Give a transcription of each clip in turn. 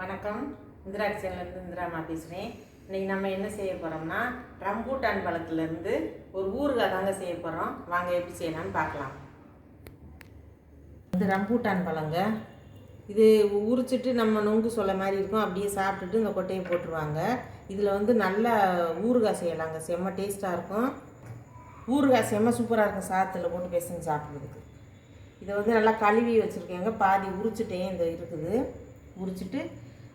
வணக்கம். இந்திரா கிச்சன்லேருந்து இந்திராமா பேசுகிறேன். இன்றைக்கி நம்ம என்ன செய்ய போகிறோம்னா ரம்பூட்டான் பழத்துலேருந்து ஒரு ஊறுகாய் தாங்க செய்ய போகிறோம் வாங்க எப்படி செய்யலாம்னு பார்க்கலாம். இது ரம்பூட்டான் பழங்க. இது உரிச்சிட்டு நம்ம நொங்கு சொல்ல மாதிரி இருக்கும். அப்படியே சாப்பிட்டுட்டு இந்த கொட்டையை போட்டுருவாங்க. இதில் வந்து நல்லா ஊறுகாய் செய்யலாங்க. செம்ம டேஸ்ட்டாக இருக்கும். ஊறுகாய் செம்ம சூப்பராக இருக்கும். சாத்தில் போட்டு பேசுங்க சாப்பிட்றதுக்கு. இதை வந்து நல்லா கழுவி வச்சுருக்கேங்க. பாதி உரிச்சிட்டேன் இந்த இருக்குது. உரிச்சிட்டு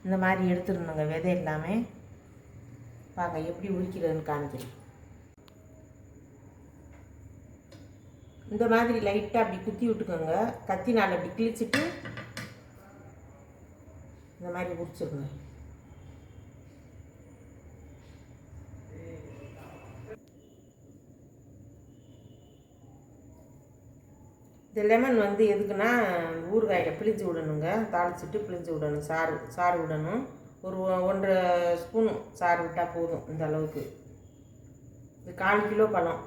இந்த மாதிரி எடுத்துடணுங்க. விதை எல்லாமே பார்க்க எப்படி உரிக்கிறதுன்னு காமிக்கிறேன். இந்த மாதிரி லைட்டாக அப்படி குத்தி விட்டுக்கோங்க. கத்தினால் அப்படி கிழிச்சிட்டு இந்த மாதிரி உரிச்சிருங்க. இந்த லெமன் வந்து எதுக்குன்னா ஊறுகாயில் பிழிஞ்சு விடணுங்க. தாளிச்சிட்டு பிழிஞ்சு விடணும். சாறு சாறு விடணும். ஒரு ஒ- ஒன்றரை ஸ்பூன் சாறு விட்டால் போதும் இந்த அளவுக்கு. இது கால் கிலோ பழம்.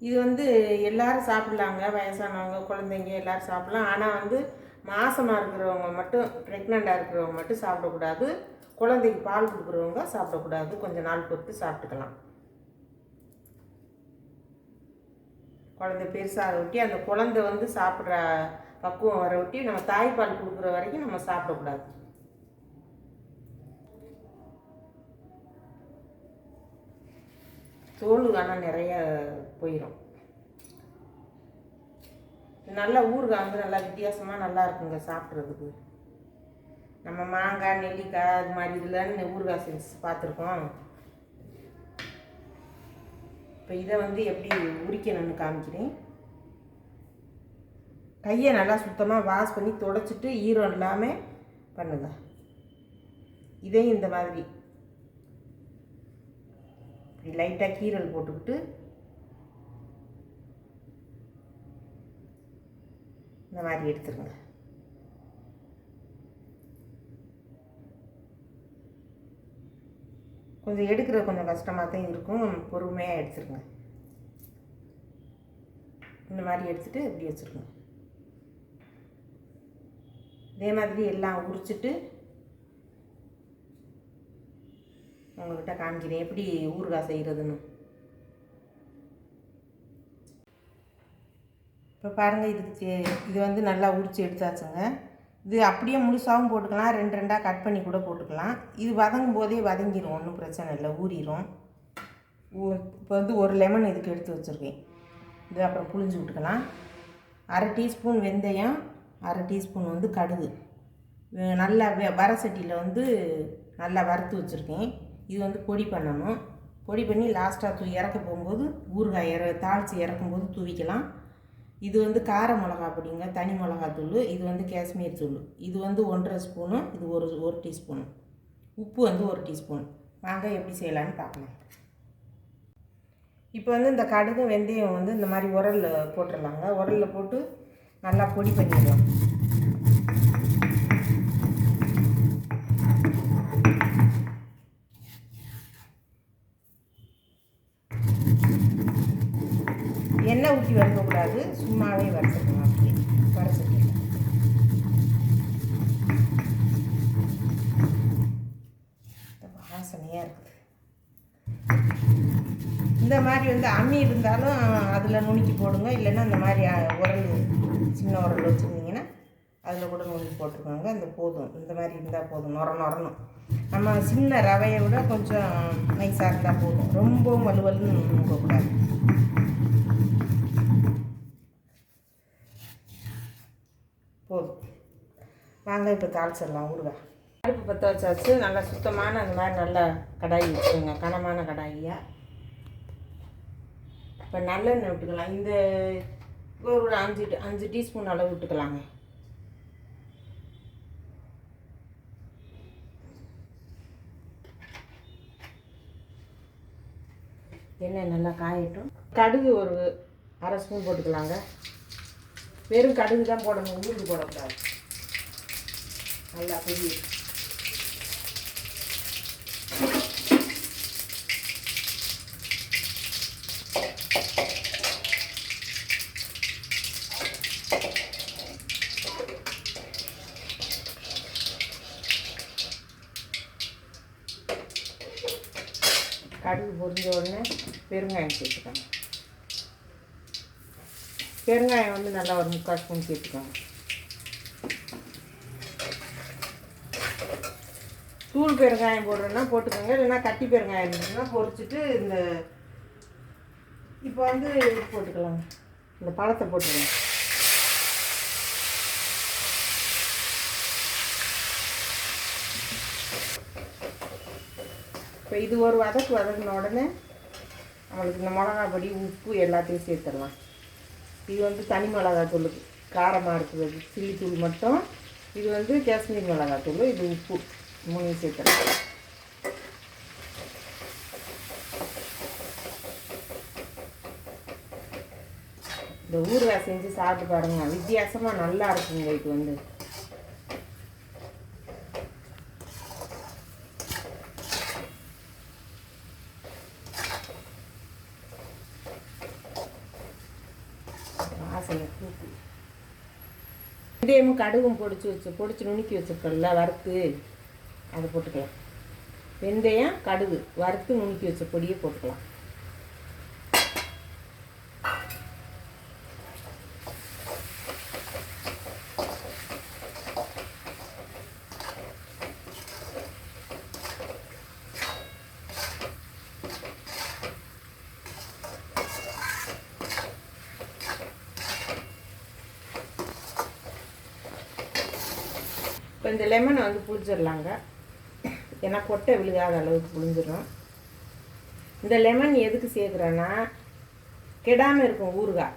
இது வந்து எல்லாரும் சாப்பிட்லாங்க. வயசானவங்க குழந்தைங்க எல்லோரும் சாப்பிட்லாம். ஆனால் வந்து மாசமாக இருக்கிறவங்க மட்டும் ப்ரெக்னெண்ட்டாக இருக்கிறவங்க மட்டும் சாப்பிடக்கூடாது. குழந்தைக்கு பால் கொடுக்குறவங்க சாப்பிடக்கூடாது. கொஞ்சம் நாள் பொறுத்து சாப்பிட்டுக்கலாம். குழந்தை பெருசாக ஒட்டி அந்த குழந்தை வந்து சாப்பிட்ற பக்குவம் வர ஒட்டி நம்ம தாய்ப்பால் கொடுக்குற வரைக்கும் நம்ம சாப்பிடக்கூடாது. தோல் ஆனால் நிறைய போயிடும் நல்லா ஊறுகாய் வந்து நல்லா வித்தியாசமாக நல்லா இருக்குங்க சாப்பிட்றதுக்கு. நம்ம மாங்காய் நெல்லிக்காய் அது மாதிரி இதில் ஊறுகாய் செஞ்சு பார்த்துருக்கோம். இப்போ இதை வந்து எப்படி உரிக்கணும்னு காமிக்கிறேன். கையை நல்லா சுத்தமாக வாஷ் பண்ணி தொடச்சிட்டு ஈரம் இல்லாமல் பண்ணுங்க. இதையும் இந்த மாதிரி. லைட்டாக கீரல் போட்டுக்கிட்டு இந்த மாதிரி எடுத்துருங்க. கொஞ்சம் எடுக்கிற கொஞ்சம் கஷ்டமாக தான் இருக்கும். பொறுமையாக எடுத்துருங்க. இந்த மாதிரி எடுத்துகிட்டு இப்படி வச்சுருங்க. இதே மாதிரி எல்லாம் உரிச்சிட்டு உங்கள்கிட்ட காமிக்கிறேன். எப்படி ஊறுகாய் செய்கிறதுன்னு இப்போ பாருங்கள் இதுக்கு இது வந்து நல்லா உரிச்சு எடுத்தாச்சுங்க. இது அப்படியே முழுசாகவும் போட்டுக்கலாம். ரெண்டு ரெண்டாக கட் பண்ணி கூட போட்டுக்கலாம். இது வதங்கும் போதே வதங்கிடும் ஒன்றும் பிரச்சனை இல்லை. ஊறிடும் இப்போ வந்து ஒரு லெமன் இதுக்கு எடுத்து வச்சுருக்கேன். இது அப்புறம் புளிஞ்சு விட்டுக்கலாம். அரை டீஸ்பூன் வெந்தயம் அரை டீஸ்பூன் வந்து கடுகு. நல்லா வெ வர சட்டியில் வந்து நல்லா வறுத்து வச்சுருக்கேன். இது வந்து பொடி பண்ணணும். பொடி பண்ணி லாஸ்ட்டாக தூ இறக்க போகும்போது ஊறுகாய் இற தாளித்து இறக்கும்போது தூவிக்கலாம். இது வந்து கார மிளகா பொடிங்க தனி மிளகாத்தூள் இது வந்து காஷ்மீர் தூள். இது வந்து ஒன்றரை ஸ்பூனு இது ஒரு ஒரு டீஸ்பூனு. உப்பு வந்து ஒரு டீஸ்பூன். வாங்க எப்படி செய்யலான்னு பார்க்கலாம். இப்போ வந்து இந்த கடுகு வெந்தயம் வந்து இந்த மாதிரி உரலில் போட்டுடலாங்க. உரலில் போட்டு நல்லா பொடி பண்ணிடலாம். எண்ணெய் ஊற்றி வறுக்கக்கூடாது சும்மாவே வறுத்துக்கணும் அப்படியே வறுத்துக்கலாம். வாசனையாக இருக்குது. இந்த மாதிரி வந்து அம்மி இருந்தாலும் அதில் நுணுக்கி போடுங்க. இல்லைன்னா இந்த மாதிரி உரல் சின்ன உரல் வச்சுருந்தீங்கன்னா அதில் கூட நுணுக்கி போட்டுக்கோங்க. அந்த போதும். இந்த மாதிரி இருந்தால் போதும். நொர நொரணும் நம்ம சின்ன ரவையை விட கொஞ்சம் நைஸாக இருந்தால் போதும். ரொம்பவும் வலுவலுன்னு நுணுக்கக்கூடாது போதும். வாங்க இப்போ தாளிச்சிடலாம் ஊறுகாய். அடுப்பு பற்ற வச்சாச்சு. நல்லா சுத்தமான அந்த மாதிரி நல்ல கடாய் வச்சுக்கோங்க. கனமான கடாயியாக இப்போ நல்லெண்ணெய் விட்டுக்கலாம். இந்த ஒரு அஞ்சு அஞ்சு டீஸ்பூன் அளவு விட்டுக்கலாங்க. எண்ணெய் நல்லா காயட்டும். கடுகு ஒரு அரை ஸ்பூன் போட்டுக்கலாங்க. வெறும் கடுகு தான் போடணும் உளுந்து போடக்கூடாது. நல்லா புரிய கடுகு பொறிஞ்ச உடனே பெருங்காயம் சேர்த்துக்கணும். பெருங்காயம் வந்து நல்லா ஒரு முக்கால் ஸ்பூன் சேர்த்துக்கோங்க. தூள் பெருங்காயம் போடுறோன்னா போட்டுக்கோங்க. இல்லைன்னா கட்டி பெருங்காயம் இருந்ததுன்னா பொரிச்சிட்டு இந்த இப்போ வந்து இது போட்டுக்கலாங்க. இந்த பழத்தை போட்டுக்கலாம் இப்போ இது ஒரு வதக்கு வதக்கின உடனே நம்மளுக்கு இந்த மிளகா பொடி உப்பு எல்லாத்தையும் சேர்த்துடலாம். இது வந்து தனி மிளகாய் தூள் காரமாக இருக்குது சில்லி தூள் மட்டும். இது வந்து காஷ்மீர் மிளகாய் தூள் இது உப்பு. மூணு சேர்த்து இந்த ஊறுகாய் செஞ்சு சாப்பிட்டு பாருங்க. வித்தியாசமாக நல்லா இருக்குங்க இது வந்து. வாசனை தூக்கு வெந்தயமும் கடுகும் பொடிச்சு வச்சு பொடிச்சு நுணுக்கி வச்சுருக்கோம்ல வறுத்து அதை போட்டுக்கலாம். வெந்தயம் கடுகு வறுத்து நுணுக்கி வச்ச பொடியை போட்டுக்கலாம். இந்த லெமனை வந்து புளிச்சிடலாங்க ஏன்னா கொட்டை விழுகாத அளவுக்கு புளிஞ்சிடும் இந்த லெமன் எதுக்கு சேர்க்குறேன்னா கெடாமல் இருக்கும் ஊறுகாய்.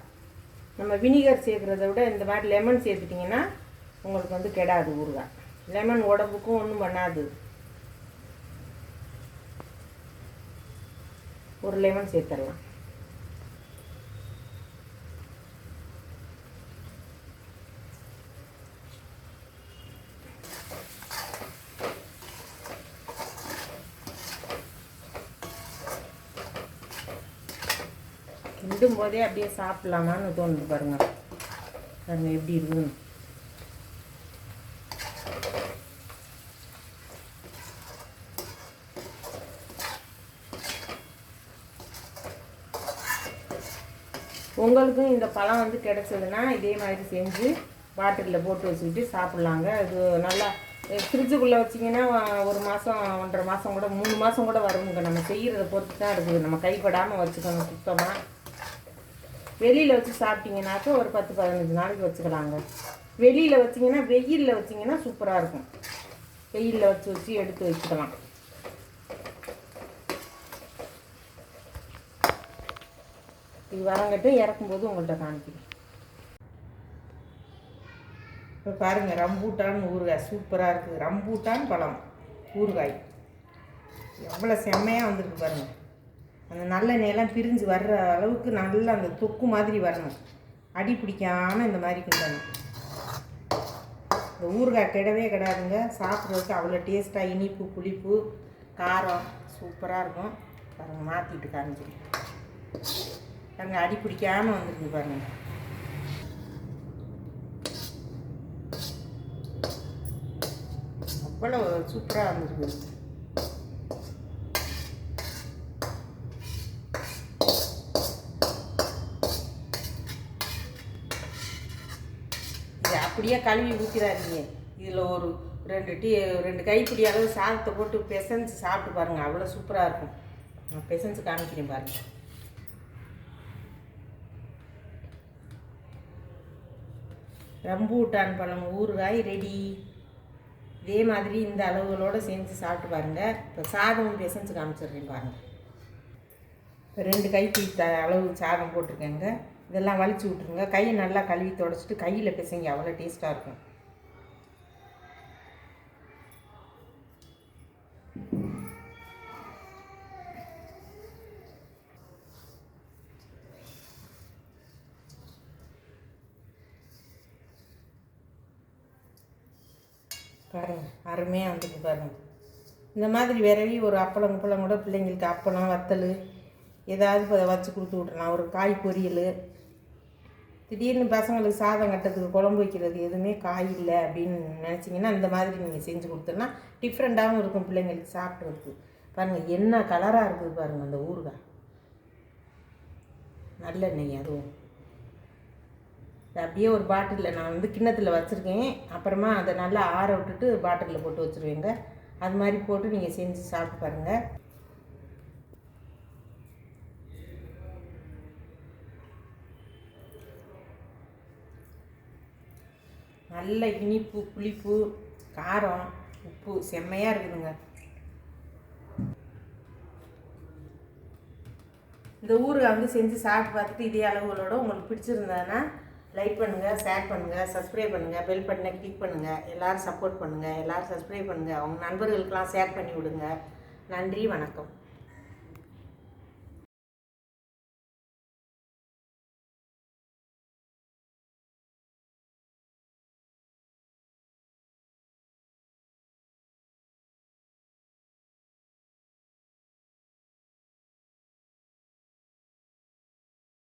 நம்ம வினிகர் சேர்க்குறத விட இந்த மாதிரி லெமன் சேர்த்துட்டிங்கன்னா உங்களுக்கு வந்து கெடாது ஊறுகாய். லெமன் உடம்புக்கும் ஒன்றும் பண்ணாது. ஒரு லெமன் சேர்த்துடலாம். விடும் போதே அப்படியே சாப்பிட்லாமான்னு தோணுது பாருங்க. பாருங்க எப்படி இருக்கும் உங்களுக்கும் இந்த பழம் வந்து கிடைச்சதுன்னா இதே மாதிரி செஞ்சு பாட்டிலில் போட்டு வச்சுக்கிட்டு சாப்பிட்லாங்க. அது நல்லா ஃப்ரிட்ஜுக்குள்ளே வச்சிங்கன்னா ஒரு மாதம் ஒன்றரை மாதம் கூட மூணு மாதம் கூட வருங்க. நம்ம செய்கிறத பொறுத்து தான் இருக்குது. நம்ம கைப்படாமல் வச்சுக்கணும் சுத்தமாக வெளியில் வச்சு சாப்பிட்டீங்கனாக்கா ஒரு பத்து பதினஞ்சு நாளைக்கு வச்சுக்கலாங்க. வெளியில் வச்சிங்கன்னா வெயிலில் வச்சிங்கன்னா சூப்பராக இருக்கும். வெயிலில் வச்சு வச்சு எடுத்து வச்சுக்கலாம். இது வரங்கட்டும் இறக்கும்போது உங்கள்கிட்ட காமிக்கிறேன். இப்போ பாருங்கள் ரம்பூட்டான் ஊறுகாய். சூப்பராக இருக்குது. ரம்பூட்டான் பழம் ஊறுகாய். எவ்வளோ செம்மையாக வந்திருக்கு பாருங்கள் அந்த நல்ல பிரிஞ்சு வர்ற அளவுக்கு நல்லா அந்த தொக்கு மாதிரி வரணும். அடி பிடிக்காமல் இந்த மாதிரி கிண்டணும். இந்த ஊறுகாய் கிடவே கிடாதுங்க. சாப்பிட்றதுக்கு அவ்வளோ டேஸ்ட்டாக இனிப்பு புளிப்பு காரம் சூப்பராக இருக்கும். பாருங்கள் மாற்றிட்டு காமிச்சிருக்கேன் பாருங்க அடி பிடிக்காமல் வந்துருக்கு பாருங்க. அவ்வளோ சூப்பராக வந்துருக்கு அப்படியே கழுவி ஊற்றிடாதீங்க இதில் ஒரு ரெண்டு டீ ரெண்டு கைப்பிடி அளவு சாதத்தை போட்டு பிசைஞ்சு சாப்பிட்டு பாருங்கள் அவ்வளோ சூப்பராக இருக்கும். நான் பிசைஞ்சு காமிக்கிறேன் பாருங்கள் ரம்பூட்டான் பழம் ஊறுகாய் ரெடி இதே மாதிரி இந்த அளவுகளோடு செஞ்சு சாப்பிட்டு பாருங்கள் இப்போ சாதம் பிசைஞ்சு காமிச்சிடுறேன் பாருங்கள் இப்போ ரெண்டு கைப்பிடி த அளவு சாதம் போட்டிருக்கேங்க. இதெல்லாம் வலிச்சு விட்ருங்க கையை நல்லா கழுவி தொடச்சிட்டு கையில் பிசைங்க. அவ்வளோ டேஸ்ட்டாக இருக்கும். பாருங்க அருமையாக வந்துட்டு பாருங்க. இந்த மாதிரி விரவி ஒரு அப்பளம் குப்பளம் கூட பிள்ளைங்களுக்கு அப்பளம் வத்தல் ஏதாவது இப்போ வச்சு கொடுத்து விட்றலாம் ஒரு காய் பொரியல் திடீர்னு பசங்களுக்கு சாதம் கட்டத்துக்கு குழம்பு வைக்கிறது எதுவுமே காய் இல்லை அப்படின்னு நினச்சிங்கன்னா இந்த மாதிரி நீங்கள் செஞ்சு கொடுத்தோன்னா டிஃப்ரெண்ட்டாகவும் இருக்கும் பிள்ளைங்களுக்கு சாப்பிட்றதுக்கு. பாருங்கள் என்ன கலராக இருக்குது பாருங்கள் அந்த ஊறுகாய். நல்லெண்ணெய் அதுவும். அப்படியே ஒரு பாட்டிலில் நான் வந்து கிண்ணத்தில் வச்சுருக்கேன். அப்புறமா அதை நல்லா ஆற விட்டுட்டு பாட்டிலில் போட்டு வச்சுருவேங்க. அது மாதிரி போட்டு நீங்கள் செஞ்சு சாப்பிட்டு பாருங்கள் நல்ல இனிப்பு புளிப்பு காரம் உப்பு செம்மையாக இருக்குதுங்க. இந்த ஊருக்கு வந்து செஞ்சு சாப்பிட்டு பார்த்துட்டு இதே அளவுகளோட உங்களுக்கு பிடிச்சிருந்ததுன்னா லைக் பண்ணுங்கள் ஷேர் பண்ணுங்கள் சப்ஸ்கிரைப் பண்ணுங்கள் பெல் பட்டனை கிளிக் பண்ணுங்கள் எல்லோரும் சப்போர்ட் பண்ணுங்கள் எல்லோரும் சப்ஸ்கிரைப் பண்ணுங்கள் அவங்க நண்பர்களுக்கெல்லாம் ஷேர் பண்ணி விடுங்க. நன்றி வணக்கம்.